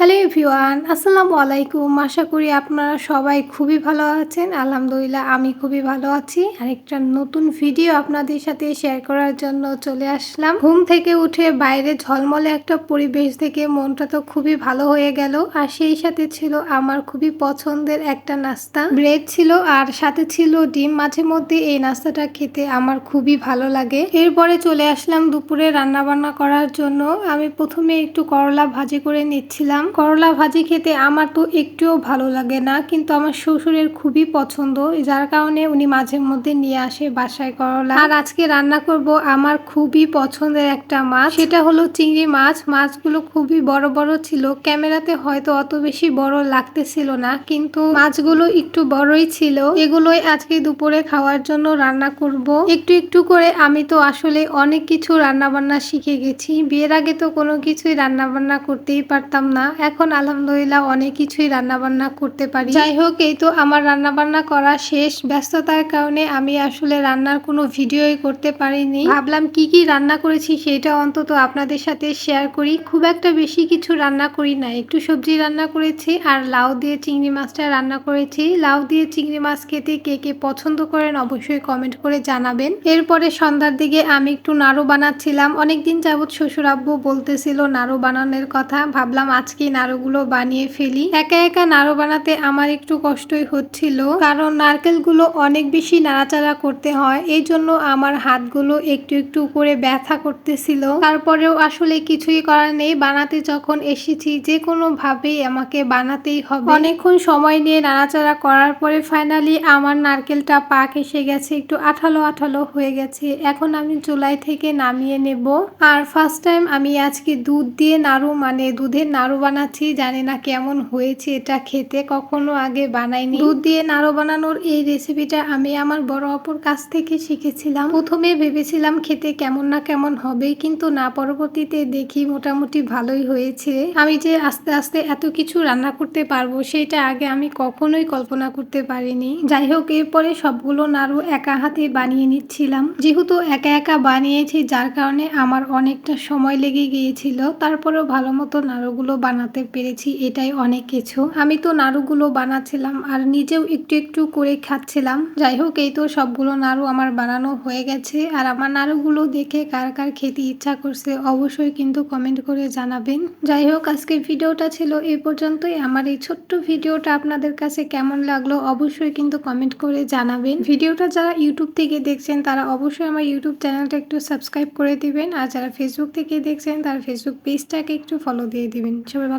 Hello everyone, আসসালামু আলাইকুম। আশা করি আপনারা সবাই খুবই ভালো আছেন। আলহামদুলিল্লাহ, আমি খুবই ভালো আছি। আর একটা নতুন ভিডিও আপনাদের সাথে শেয়ার করার জন্য চলে আসলাম। ঘুম থেকে উঠে বাইরে ঝলমলে একটা পরিবেশ থেকে মনটা তো খুবই ভালো হয়ে গেল। আর সেই সাথে ছিল আমার খুবই পছন্দের একটা নাস্তা। ব্রেড ছিল আর সাথে ছিল ডিম। মাঝে মধ্যে এই নাস্তাটা খেতে আমার খুবই ভালো লাগে। এরপরে চলে আসলাম দুপুরে রান্না বান্না করার জন্য। আমি প্রথমে একটু করলা ভাজি করে নিচ্ছিলাম। করলা ভাজি খেতে আমার তো একটুও ভালো লাগে না, কিন্তু আমার শ্বশুরের খুবই পছন্দ। যার কারণে উনি মাঝে মধ্যে নিয়ে আসে বাসায় করলা। আর আজকে রান্না করব আমার খুবই পছন্দের একটা মাছ। সেটা হলো চিংড়ি মাছ। মাছগুলো খুবই বড় বড় ছিল। ক্যামেরাতে হয়তো অত বেশি বড় লাগতেছিল না, কিন্তু মাছগুলো একটু বড়ই ছিল। এগুলোই আজকে দুপুরে খাওয়ার জন্য রান্না করব। একটু একটু করে আমি তো আসলে অনেক কিছু রান্না বান্না শিখে গেছি। বিয়ের আগে তো কোনো কিছুই রান্না বান্না করতেই পারতাম না। এখন আলহামদুলিল্লাহ অনেক কিছুই রান্না বান্না করতে পারি। যাই হোক, এই তো আমার রান্না বান্না করা শেষ। ব্যস্ততার কারণে আমি আসলে রান্নার কোনো ভিডিওই করতে পারিনি। ভাবলাম কি কি রান্না করেছি সেটা অন্তত আপনাদের সাথে শেয়ার করি। খুব একটা বেশি কিছু রান্না করি না। একটু সবজি রান্না করেছি আর লাউ দিয়ে চিংড়ি মাছটা রান্না করেছি। লাউ দিয়ে চিংড়ি মাছ খেতে কে কে পছন্দ করেন অবশ্যই কমেন্ট করে জানাবেন। এরপরে সন্ধ্যার দিকে আমি একটু নাড়ু বানাচ্ছিলাম। অনেকদিন যাবৎ শ্বশুর আব্বু বলতেছিল নাড়ু বানানোর কথা। ভাবলাম আজকে নাড়ুগুলো বানিয়ে ফেলি। একা একা নাড়ু বানাতে আমার একটু কষ্টই হচ্ছিল, কারণ নারকেলগুলো অনেক বেশি নাড়াচাড়া করতে হয়, এই জন্য আমার হাতগুলো একটু একটু করে ব্যথা করতেছিল। তারপরেও আসলে কিছুই করার নেই, বানাতে যখন এসেছি যে কোনো ভাবেই আমাকে বানাতেই হবে। অনেকক্ষণ সময় নিয়ে নাড়াচাড়া করার পরে ফাইনালি আমার নারকেলটা পাক এসে গেছে, একটু আঠালো আঠালো হয়ে গেছে। এখন আমি চুলাই থেকে নামিয়ে নেব। আর ফার্স্ট টাইম আমি আজকে দুধ দিয়ে নাড়ু মানে দুধের নাড়ু বানাচ্ছি, জানি না কেমন হয়েছে এটা খেতে, কখনো আগে বানাইনি। দুধ দিয়ে নাড়ু বানানোর এই রেসিপিটা আমি আমার বড় অপর কাছ থেকে শিখেছিলাম। প্রথমে ভেবেছিলাম খেতে কেমন না কেমন হবে, কিন্তু না, পরবর্তীতে দেখি মোটামুটি ভালোই হয়েছে। আমি যে আস্তে আস্তে এত কিছু রান্না করতে পারব, সেটা আগে আমি কখনোই কল্পনা করতে পারিনি। যাই হোক, এরপরে সবগুলো নাড়ু একা হাতে বানিয়ে নিচ্ছিলাম। যেহেতু একা একা বানিয়েছি, যার কারণে আমার অনেকটা সময় লেগে গিয়েছিল, তারপরেও ভালো মতো নাড়ুগুলো বানাতে পেরেছি এটাই অনেক কিছু। আমি তো নাড়ুগুলো বানাচ্ছিলাম আর নিজেও একটু একটু করে খাচ্ছিলাম। যাই হোক, এই তো সবগুলো নাড়ু আমার বানানো হয়ে গেছে। আর আমার নাড়ুগুলো দেখে কার কার খেতে ইচ্ছা করছে অবশ্যই কিন্তু কমেন্ট করে জানাবেন। যাই হোক আজকে ভিডিওটা ছিল এই পর্যন্তই। আমার এই ছোট্ট ভিডিওটা আপনাদের কাছে কেমন লাগল অবশ্যই কিন্তু কমেন্ট করে জানাবেন। ভিডিওটা যারা ইউটিউব থেকে দেখছেন, তারা অবশ্যই আমার ইউটিউব চ্যানেলটা একটু সাবস্ক্রাইব করে দিবেন। আর যারা ফেসবুক থেকে দেখছেন, তারা ফেসবুক পেজটাকে একটু ফলো দিয়ে দিবেন। সবাই